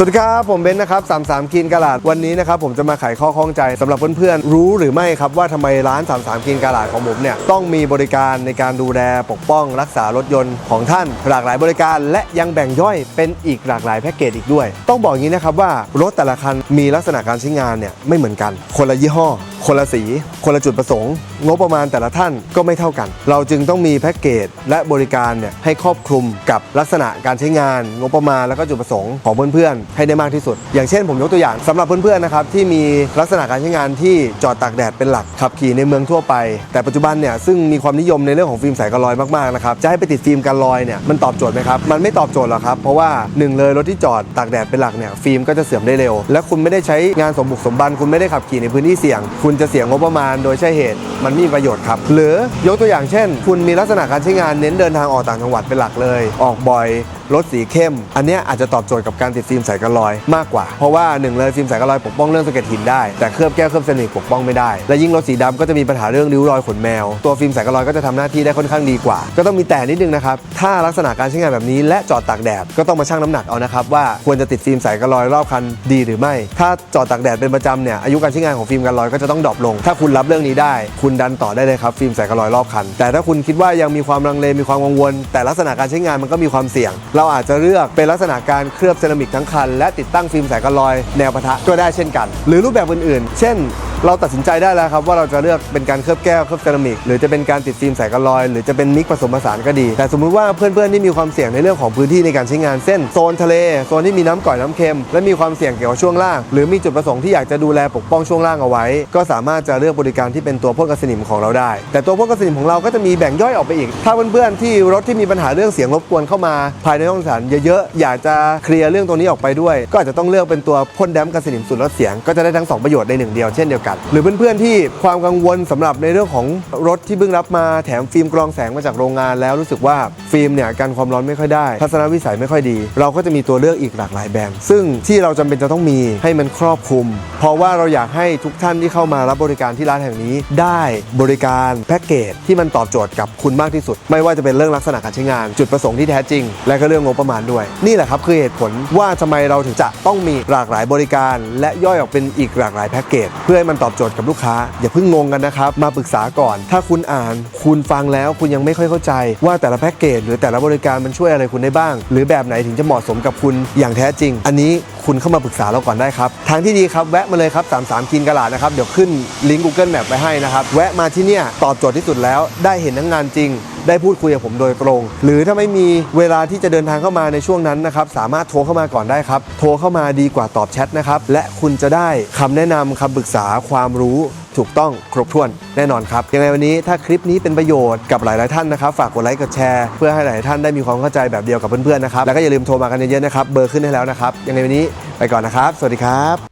สวัสดีครับ ผมเบนซ์นะครับ33กินกะลาดวันนี้นะครับผมจะมาไขข้อข้องใจสำหรับเพื่อนๆ รู้หรือไม่ครับว่าทำไมร้าน33กินกะลาดของผมเนี่ยต้องมีบริการในการดูแลปกป้องรักษารถยนต์ของท่าน หลากหลายบริการและยังแบ่งย่อยเป็นอีกหลากหลายแพ็กเกจอีกด้วย ต้องบอกงี้นะครับว่ารถแต่ละคันมีลักษณะการใช้งานเนี่ยไม่เหมือนกัน คนละยี่ห้อ คนละสี คนละจุดประสงค์ งบประมาณแต่ละท่านก็ไม่เท่ากัน เราจึงต้องมีแพ็กเกจและบริการเนี่ยให้ครอบคลุมกับลักษณะการใช้งาน งบประมาณแล้วก็จุดประสงค์ของเพื่อนๆให้ได้มากที่สุด อย่างเช่นผมยกตัวอย่างสำหรับเพื่อนๆนะครับที่มีลักษณะการใช้งานที่จอดตากแดดเป็นหลักขับขี่ในเมืองทั่วไป แต่ปัจจุบันเนี่ยซึ่งมีความนิยมในเรื่องของฟิล์มใสกันรอยมากๆนะครับจะให้ไปติดฟิล์มกันรอยเนี่ยมันตอบโจทย์ไหมครับมันไม่ตอบโจทย์หรอกครับเพราะว่าหนึ่งเลยรถที่จอดตากแดดเป็นหลักเนี่ยฟิล์มก็จะเสื่อมได้เร็ว และคุณไม่ได้ใช้งานสมบุกสมบันคุณไม่ได้ขับขี่ในพื้นที่เสี่ยง คุณจะเสียงบประมาณโดยใช่เหตุมันมีประโยชน์ครับ หรือยกตัวอย่างเช่น คุณมีลักษณะการใช้งานเน้นเดินทางออกต่างจังหวัดเป็นหลักเลย ออกบ่อยรถสีเข้ม อันนี้อาจจะตอบโจทย์กับการติดฟิล์มใสกันรอยมากกว่า เพราะว่าหนึ่งเลยฟิล์มใสกันรอยปกป้องเรื่องสะเก็ดหินได้ แต่เคลือบแก้วเคลือบเซรามิกปกป้องไม่ได้ และยิ่งรถสีดำก็จะมีปัญหาเรื่องริ้วรอยขนแมว ตัวฟิล์มใสกันรอยก็จะทำหน้าที่ได้ค่อนข้างดีกว่า ก็ต้องมีแต่นิดนึงนะครับ ถ้าลักษณะการใช้งานแบบนี้และจอดตากแดดก็ต้องมาชั่งน้ำหนักเอานะครับว่าควรจะติดฟิล์มใสกันรอยรอบคันดีหรือไม่ ถ้าจอดตากแดดเป็นประจำเนี่ยอายุการใช้งานของฟิล์มกันรอยก็จะต้องดรอปลง ถ้าคุณรับเรื่องนี้ได้คุณดันต่อได้เลยครับฟิล์มใสกันรอยรอบคัน แต่ถ้าคุณคิดว่ายังมีความลังเลมีความกังวล แต่ลักษณะการใช้งานมันก็มีความเสี่ยง เราอาจจะเลือกเป็นลักษณะการเคลือบเซรามิกทั้งคัน และติดตั้งฟิล์มใสกันรอยแนวปะทะก็ได้เช่นกัน หรือรูปแบบอื่นๆ เช่น เราตัดสินใจได้แล้วครับว่าเราจะเลือกเป็นการเคลือบแก้วเคลือบเซรามิกหรือจะเป็นการติดฟิล์มใสกันรอย หรือจะเป็นมิกผสมผสานก็ดี แต่สมมุติว่าเพื่อนๆที่มีความเสี่ยงในเรื่องของพื้นที่ในการใช้งานเส้นโซนทะเลโซนที่มีน้ำก่อยน้ำเค็ม และมีความเสี่ยงเกี่ยวกับช่วงล่าง หรือมีจุดประสงค์ที่อยากจะดูแลปกป้องช่วงล่างเอาไว้ ก็สามารถจะเลือกบริการที่เป็นตัวพ่นกันสนิมของเราได้ แต่ตัวพ่นกันสนิมของเราก็จะมีแบ่งย่อยออกไปอีก ถ้าเพื่อนๆที่รถที่มีปัญหาเรื่องเสียงรบกวนเข้ามา ภายในห้องสารเยอะๆอยากจะเคลียร์เรื่องตรงนี้ออกไปด้วย ก็อาจจะต้องเลือกเป็นตัวพ่นแดมกันสนิมสูดลดเสียงก็จะได้ทั้งสองประโยชน์ในหนึ่งเดียวเช่นเดียวกันหรือเพื่อนๆที่ความกังวลสำหรับในเรื่องของรถที่เพิ่งรับมาแถมฟิล์มกรองแสงมาจากโรงงานแล้วรู้สึกว่าฟิล์มเนี่ยกันความร้อนไม่ค่อยได้ ทัศนวิสัยไม่ค่อยดี เราก็จะมีตัวเลือกอีกหลากหลายแบรนด์ซึ่งที่เราจำเป็นจะต้องมีให้มันครอบคลุม เพราะว่าเราอยากให้ทุกท่านที่เข้ามารับบริการที่ร้านแห่งนี้ ได้บริการแพ็กเกจที่มันตอบโจทย์กับคุณมากที่สุด ไม่ว่าจะเป็นเรื่องลักษณะการใช้งาน จุดประสงค์ที่แท้จริง และก็เรื่องงบประมาณด้วย นี่แหละครับคือเหตุผลว่าทำไมเราถึงจะต้องมีหลากหลายบริการ และย่อยออกเป็นอีกหลากหลายแพ็กเกจเพื่อให้มันตอบโจทย์กับลูกค้า อย่าเพิ่งงงกันนะครับ มาปรึกษาก่อน ถ้าคุณอ่าน คุณฟังแล้วคุณยังไม่ค่อยเข้าใจ ว่าแต่ละแพ็กเกจหรือแต่ละบริการมันช่วยอะไรคุณได้บ้าง หรือแบบไหนถึงจะเหมาะสมกับคุณอย่างแท้จริง อันนี้คุณเข้ามาปรึกษาเราก่อนได้ครับ ทางที่ดีครับแวะมาเลยครับ 33กินกะลาดนะครับเดี๋ยวขึ้นลิงก์ Google Map ไว้ให้นะครับแวะมาที่เนี่ยตอบโจทย์ที่สุดแล้วได้เห็นทั้งงานจริง ได้พูดคุยกับผมโดยตรง หรือถ้าไม่มีเวลาที่จะเดินทางเข้ามาในช่วงนั้นนะครับสามารถโทรเข้ามาก่อนได้ครับ โทรเข้ามาดีกว่าตอบแชทนะครับและคุณจะได้คำแนะนำคำปรึกษาความรู้ถูกต้องครบถ้วนแน่นอนครับ ยังไงวันนี้ถ้าคลิปนี้เป็นประโยชน์กับหลาย ๆ ท่านนะครับ ฝากกดไลค์กดแชร์เพื่อให้หลายท่านได้มีความเข้าใจแบบเดียวกับเพื่อน ๆ นะครับ แล้วก็อย่าลืมโทรมากันเยอะ ๆ นะครับ เบอร์ขึ้นให้แล้วนะครับ ยังไงวันนี้ไปก่อนนะครับ สวัสดีครับ